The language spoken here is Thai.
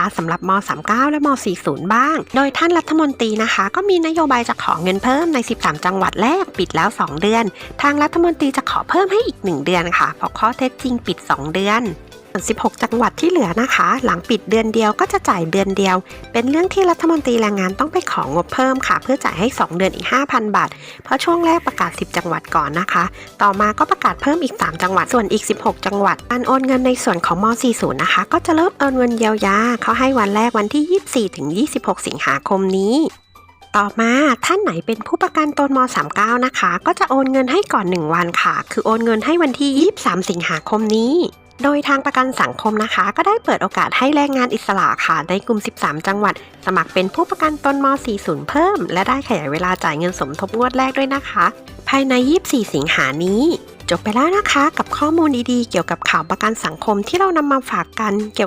นะคะสำหรับม 39 และม 40 บ้าง โดยท่านรัฐมนตรีนะคะ ก็มีนโยบายจะขอเงินเพิ่มใน 13 จังหวัดแรกปิดแล้ว 2 เดือน ทางรัฐมนตรีจะขอเพิ่มให้อีก 1 เดือนค่ะเพราะข้อเท็จจริงปิด 2 เดือนส่วน 16 จังหวัดที่เหลือนะคะ หลังปิดเดือนเดียวก็จะจ่ายเดือนเดียว เป็นเรื่องที่รัฐมนตรีแรงงานต้องไปของงบเพิ่มค่ะ เพื่อจ่ายให้ 2 เดือนอีก 5,000 บาท เพราะช่วงแรกประกาศ 10 จังหวัดก่อนนะคะ ต่อมาก็ประกาศเพิ่มอีก 3 จังหวัดส่วนอีก 16 จังหวัดการโอนเงินในส่วนของม 40 นะคะ ก็จะเริ่มโอนเงินเยียวยาเขาให้วันแรกวันที่ 24ถึง26 สิงหาคมนี้ต่อมาท่านไหนเป็นผู้ประกันตนม 39 นะคะ ก็จะโอนเงินให้ก่อน 1 วันค่ะ คือโอนเงินให้วันที่ 23 สิงหาคมนี้ โดยทางประกันสังคมนะคะ ก็ได้เปิดโอกาสให้แรงงานอิสระค่ะ ในกลุ่ม 13 จังหวัด สมัครเป็นผู้ประกันตนม 40 เพิ่ม และได้ขยายเวลาจ่ายเงินสมทบงวดแรกด้วยนะคะ ภายใน 24 สิงหานี้ จบไปแล้วนะคะ กับข้อมูลดีๆ เกี่ยวกับข่าวประกันสังคมที่เรานำมาฝากกันเกี่ยว